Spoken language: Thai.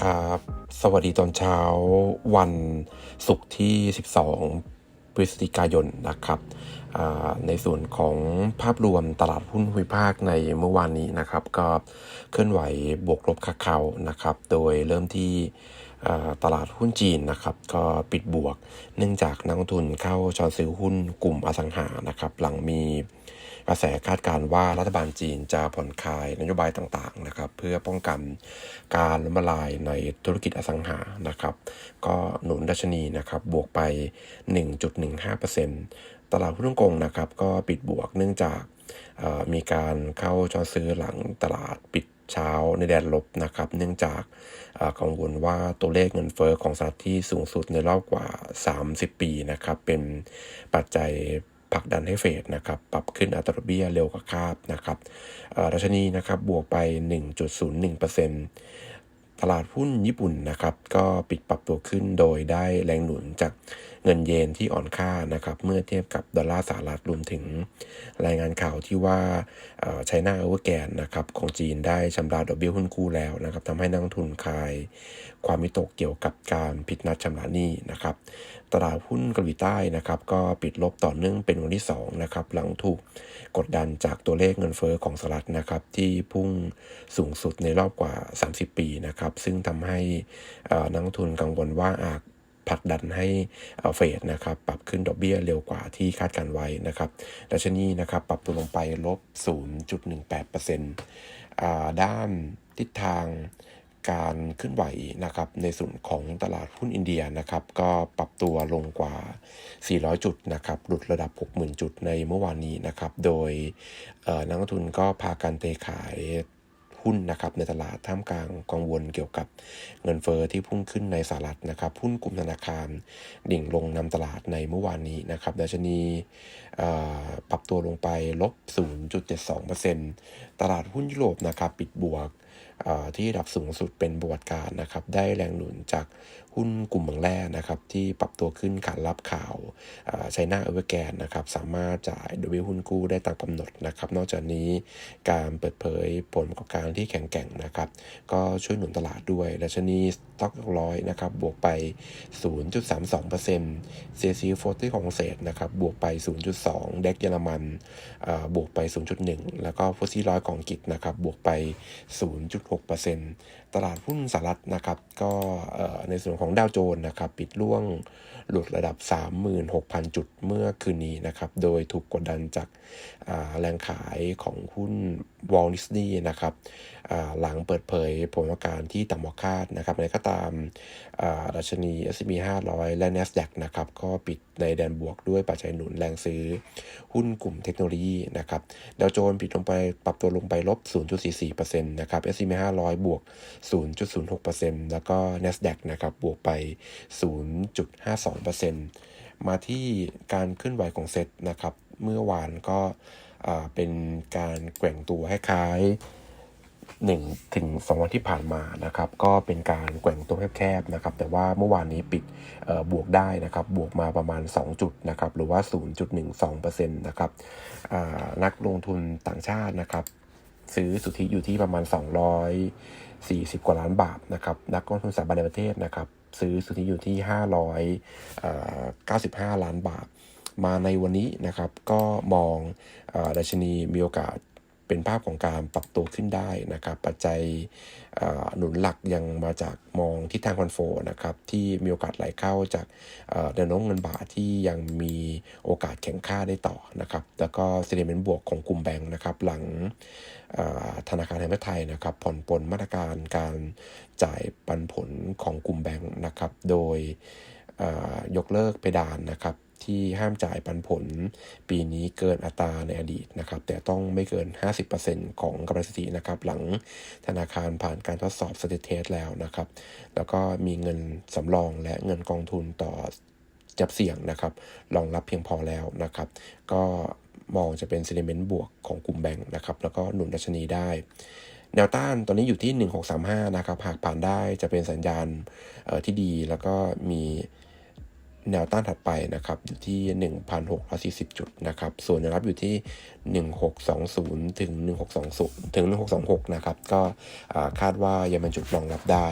ครับ สวัสดีตอนเช้าวันศุกร์ที่ 12 พฤศจิกายนนะครับในส่วนของภาพรวมตลาดหุ้นภูมิภาคในเมื่อวานนี้นะครับ ก็เคลื่อนไหวบวกลบขาเขานะครับ โดยเริ่มที่ตลาดหุ้นจีนนะครับ ก็ปิดบวก เนื่องจากนักลงทุนเข้าชอตซื้อหุ้นกลุ่มอสังหานะครับ หลังมี กระแสคาดการณ์ว่ารัฐบาลจีนจะผ่อนคลายนโยบายต่างๆนะครับ เพื่อป้องกันการล้มละลายในธุรกิจอสังหานะครับ ก็หนุนดัชนีนะครับบวกไป 1.15%ตลาดหุ้นฮ่องกงนะครับก็ปิดบวกเนื่องจากมีการเข้าช็อตซื้อหลังตลาดปิดเช้าในแดนลบนะครับ เนื่องจากกังวลว่าตัวเลขเงินเฟอ้อของสหรัฐที่สูงสุดในรอบกว่า 30 ปีนะครับ เป็นปัจจัย ผลักดันให้เฟดนะครับปรับขึ้นอัตราดอกเบี้ยเร็วกว่าคาดนะครับรัชนีนะครับบวกไป 1.01%ตลาดหุ้นญี่ปุ่นนะครับก็ปิดปรับตัวขึ้นโดยได้แรงหนุนจากเงินเยนที่อ่อนค่านะครับเมื่อเทียบกับดอลลาร์สหรัฐรวมถึงรายงานข่าวที่ว่าไชน่าเอเวอร์แกนนะครับของจีนได้ชำระดอกเบี้ยหุ้นกู้แล้วนะครับทำให้นักทุนคลาย ความมิตกเกี่ยวกับการผิดนัดชำระหนี้นะครับตลาดหุ้นเกาหลีใต้นะครับก็ปิดลบต่อเนื่องเป็นวันที่2นะครับหลังถูกกดดันจากตัวเลขเงินเฟอ้อของสหรัฐนะครับที่พุ่งสูงสุดในรอบกว่า 30 ปีนะครับซึ่งทำให้นักทุนกังวลว่าอาจ ผลักดันให้เอ่อเฟดนะครับปรับขึ้นดอกเบี้ยเร็วกว่าที่คาดการไว้นะครับดัชนีนะครับปรับตัวลงไปลบ 0.18%อ่าด้านทิศทางการเคลื่อนไหวนะครับในส่วนของตลาดหุ้นอินเดียนะครับก็ปรับตัวลงกว่า 400 จุดนะครับหลุดระดับ 60,000 จุดในเมื่อวานนี้นะครับโดยนักลงทุนก็พากันเทขาย หุ้นนะครับในตลาดท่ามกลางกังวลเกี่ยวกับเงินเฟอ้อที่พุ่งขึ้นในสหรัฐนะครับหุ้นกลุ่มธนาคารดิ่งลงนำตลาดในเมื่อวานนี้นะครับดัชนีปรับตัวลงไปลบ 0.72%ตลาดหุ้นยุโรปนะครับปิดบวกที่ระดับสูงสุดเป็นประวัติการนะครับ ได้แรงหนุนจากหุ้นกลุ่มบางแร่นะครับ ที่ปรับตัวขึ้นขานรับข่าวไชน่าเอเวอร์แกนนะครับ สามารถจ่ายดเบี้ยหุ้นกู้ได้ตามกำหนดนะครับ นอกจากนี้การเปิดเผยผลประกอบการที่แข็งแกร่งนะครับ ก็ช่วยหนุนตลาดด้วยดัชนีสต็อกร้อยนะครับ บวกไป 0.32% CAC 40ของเศษนะครับ บวกไป 0.2 เด็กเยอรมันอ่อบวกไป 0.1 แล้วก็ฟุตซี่ร้อยของอังกฤษนะครับ บวกไป 0.6%ตลาดหุ้นสหรัฐนะครับ ก็เอ่อในส่วนของดาวโจนส์นะครับ ปิดล่วงหลุดระดับ 36,000 จุดเมื่อคืนนี้นะครับ โดยถูกกดดันจากอ่าแรงขายของหุ้นวอลดิสนีย์นะครับหลังเปิดเผยผลประกอบการที่ต่ำกว่าคาดนะครับในก็ตามดัชนี S&P 500 และ NASDAQ นะครับก็ปิดในแดนบวกด้วยปัจจัยหนุนแรงซื้อ หุ้นกลุ่มเทคโนโลยีนะครับดาวโจนส์ปิดลงไปปรับตัวลงไปลบ 0.44%นะครับ S&P 500 บวก 0.06%แล้วก็ NASDAQ นะครับบวกไป 0.52%มาที่การเคลื่อนไหวของเซตนะครับเมื่อวานก็เป็นการแกว่งตัวให้คล้าย หนึ่งถึงสองวันที่ผ่านมานะครับก็เป็นการแกว่งตัวแคบๆนะครับแต่ว่าเมื่อวานนี้ปิดบวกได้นะครับบวกมาประมาณ 2 จุดนะครับหรือว่า 0.12%นะครับนักลงทุนต่างชาตินะครับซื้อสุทธิอยู่ที่ประมาณ 240 กว่าล้านบาทนะครับนักลงทุนสถาบันในประเทศนะครับซื้อสุทธิอยู่ที่ 595 ล้านบาท มาในวันนี้นะครับก็มองอดัชนีมีโอกาส เป็นภาพของการปรับตัวขึ้นได้นะครับ ปัจจัยอ่อหนุนหลักยังมาจากมองทิศทางคอนโฟนะครับที่มีโอกาสไหลเข้าจากเอ่อแนวโน้มเงินบาทที่ยังมีโอกาสแข็งค่าได้ต่อนะครับ แล้วก็เซนิเมนต์บวกของกลุ่มแบงค์นะครับ หลังธนาคารแห่งประเทศไทยนะครับ ผ่อนปลนมาตรการการจ่ายปันผลของกลุ่มแบงค์นะครับ โดยยกเลิกเพดานนะครับ ที่ห้ามจ่ายปันผล ปีนี้เกินอัตราในอดีตนะครับ แต่ต้องไม่เกิน 50%ของกำไรสถินะครับ หลังธนาคารผ่านการทดสอบสถิเทสแล้วนะครับ แล้วก็มีเงินสำรองและเงินกองทุนต่อจับเสี่ยงนะครับรองรับเพียงพอแล้วนะครับ ก็มองจะเป็นเซนิเมนต์บวกของกลุ่มแบงค์นะครับ แล้วก็หนุนดัชนีได้ แนวต้านตอนนี้อยู่ที่ 1635 นะครับ หากผ่านได้จะเป็นสัญญาณออที่ดีแล้วก็มี แนวต้านถัดไปนะครับอยู่ที่ 1,640 จุดนะครับ ส่วนแนวรับอยู่ที่ 1620 ถึง 1620 ถึง 1626 นะครับ ก็คาดว่ายังเป็นจุดรองรับได้